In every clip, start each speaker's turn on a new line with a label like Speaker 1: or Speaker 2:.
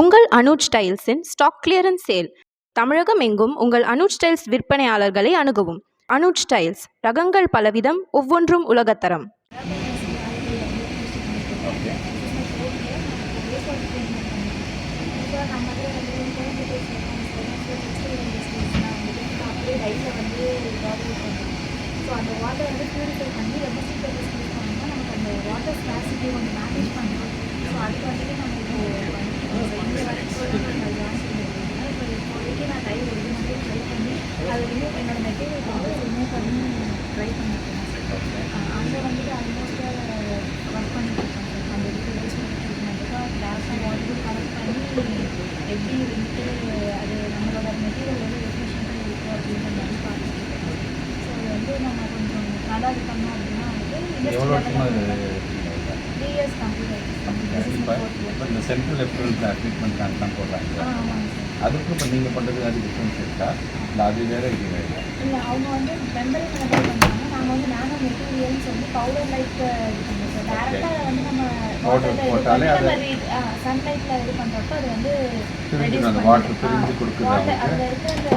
Speaker 1: உங்கள் அனுஜ் ஸ்டைல்ஸின் stock clearance sale. Tamilagam எங்கும் உங்கள் அனுஜ் ஸ்டைல்ஸ் விற்பனையாளர்களை அணுகவும். அனுஜ் ஸ்டைல்ஸ் ரகங்கள் பலவிதம் ஒவ்வொன்றும் உலகத்தரம்.
Speaker 2: அந்த வாட்டர் வந்து பியூரிஃபை பண்ணி ரொம்ப சீக்கிரம் யூஸ் பண்ணோம்னா நமக்கு அந்த வாட்டர் ஸ்காசிட்டி கொஞ்சம் மேனேஜ் பண்ணலாம் ஸோ அதுக்கு வந்துட்டு நம்ம அதை ரிமூவ் என்னோட மெட்டீரியல் வந்து ரிமூவ் பண்ணி ட்ரை பண்ணியிருக்கேன் அங்கே வந்துட்டு ஆல்மோஸ்ட்டாக ஒர்க் பண்ணிட்டு அந்த ரிலேஸ் ட்ரீட்மெண்ட்டுக்கு கிளாஸாக கலெக்ட் பண்ணி எப்படி வந்துட்டு அது நம்மளோட மெட்டீரியல் வந்து எஃபிஷியண்ட்டாக இருக்குது அப்படின்ற மாதிரி பார்த்துட்டு ஸோ வந்து நம்ம கொஞ்சம் நல்லா பண்ணோம் அப்படின்னா வந்து
Speaker 3: எவ்வளோ வருஷமா இது
Speaker 2: த்ரீ இயர்ஸ் கம்ப்ளீட் ஆகிடுச்சு
Speaker 3: இப்போ இப்போ இந்த சென்ட்ரல் ட்ரீட்மெண்ட் தான் போடுறாங்க. அதுக்கும் இப்போ நீங்கள் பண்ணுறது அது டிஃப்ரென்ஸ் இருக்கா? இல்லை அது வேறு இது வேறு?
Speaker 2: இல்லை அவங்க வந்து மெம்பரிங் பண்ணாங்க நாங்கள் வந்து நானோ மெட்டீரியல்ஸ் வந்து பவுடர் லைட் இது பண்ணுறோம் டேரெக்டாக வந்து நம்ம
Speaker 3: Powder போட்டாலே அது-
Speaker 2: சன்லைட்டில் இது பண்ணுறப்ப அது வந்து
Speaker 3: பிரிஞ்சிடும் அந்த வாட்டர் பிரிஞ்சு கொடுக்குது
Speaker 2: வாட்டர் அதில் இருக்க அந்த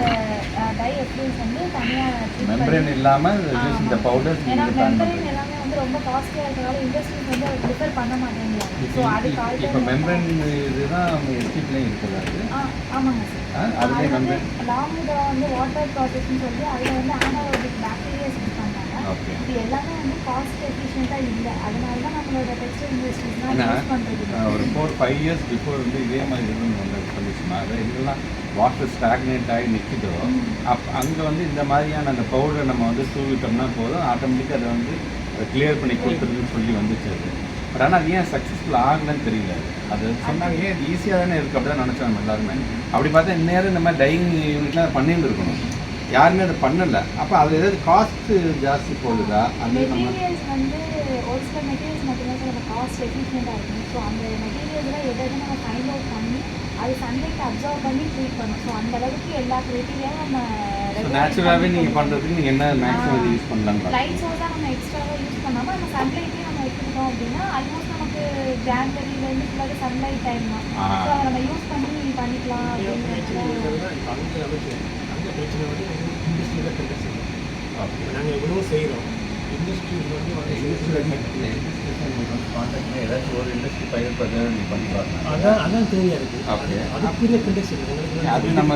Speaker 2: டை எஃப்ளூன்ஸ் வந்து தனியாக
Speaker 3: மெம்பரேன் இல்லாமல் இந்த பவுடர்
Speaker 2: ஏன்னா மெம்பரின்
Speaker 3: பண்ணுறீங்க
Speaker 2: வந்து ரொம்ப காஸ்ட்லியாக இருக்கிறதால இண்டஸ்ட்ரீஸ் வந்து அதை ப்ரிஃபர் பண்ண மாட்டேங்கிறாங்க. ஸோ அதுக்கு
Speaker 3: இப்போ மெம்பரேன் இதுதான் எஸ்டிப்லேயும்
Speaker 2: ஆ ஆமாங்க சார் அது வந்து லாமுதா வந்து வாட்டர் ப்ராசஸ்ன்னு சொல்லி அதில் வந்து ஆனாரோபிக் பாக்டீரியாஸ்
Speaker 3: ஓகே.
Speaker 2: இது எல்லாமே வந்து காஸ்ட் எஃபிஷியண்ட்டாக இல்லை. அதனால தான் நம்மளோட டெக்ஸ்டைல்
Speaker 3: ஆஹ், ஒரு ஃபோர் ஃபைவ் இயர்ஸ் பிஃபோர் வந்து இதே மாதிரி இருந்து வந்து சொல்லிச்சுன்னா அது இதெல்லாம் வாட்டர் ஸ்டாக்னேட் ஆகி நிற்கிதோ அப் அங்கே வந்து இந்த மாதிரியான அந்த பவுடரை நம்ம வந்து தூவிட்டோம்னா போதும் ஆட்டோமேட்டிக்காக அதை வந்து கிளியர் பண்ணி கொடுத்துருதுன்னு சொல்லி வந்துச்சு அது. பட் ஆனால் அது ஏன் சக்ஸஸ்ஃபுல் ஆகலைன்னு தெரியல. அது. சொன்னாங்க ஏன் ஈஸியாக தானே இருக்குது அப்படி தான் நினச்சோம் நம்ம எல்லாருமே. அப்படி பார்த்தா இந்நேரம் இந்த மாதிரி டையிங் யூனிட்லாம் பண்ணிட்டு இருக்கணும். யாருமே அதை பண்ணலை. அப்போ அது ஏதாவது காஸ்ட்டு ஜாஸ்தி போகுதா? அது நம்ம
Speaker 2: ஒரு சில மெட்டீரியல்ஸ் மட்டும்தான் சார் காஸ்ட் எஃபிஷியண்ட்டாக இருக்கும். ஸோ அந்த மெட்டீரியல்ஸ்லாம் எதை எதை நம்ம ஃபைண்ட் அவுட் பண்ணி அது சன்லைட் அப்சர்வ் பண்ணி ட்ரீட் பண்ணும் ஸோ அந்த அளவுக்கு எல்லா க்ரைட்டீரியாவும் நம்ம
Speaker 3: ஸோ நேச்சுரலாகவே நீங்கள் பண்ணுறதுக்கு நீங்கள் என்ன மேக்ஸிமம் யூஸ் பண்ணலான்னு
Speaker 2: லைட் சோர்ஸாக நம்ம எக்ஸ்ட்ராவாக யூஸ் பண்ணாமல் நம்ம சன்லைட்லேயே நம்ம எடுத்துக்கிட்டோம் அப்படின்னா ஆல்மோஸ்ட் நமக்கு ஜான்வரியிலேருந்து ஃபுல்லாக சன்லைட் டைம் தான். ஸோ அதை நம்ம யூஸ் பண்ணி பண்ணிக்கலாம்
Speaker 4: கண்டக்ட்
Speaker 3: ஓகே
Speaker 4: நாங்கள் எவ்வளோ செய்கிறோம் அதான் அதான் தேவையாக இருக்குது
Speaker 3: Okay.
Speaker 4: அதுக்குரிய உங்களுக்கு
Speaker 3: அது நம்ம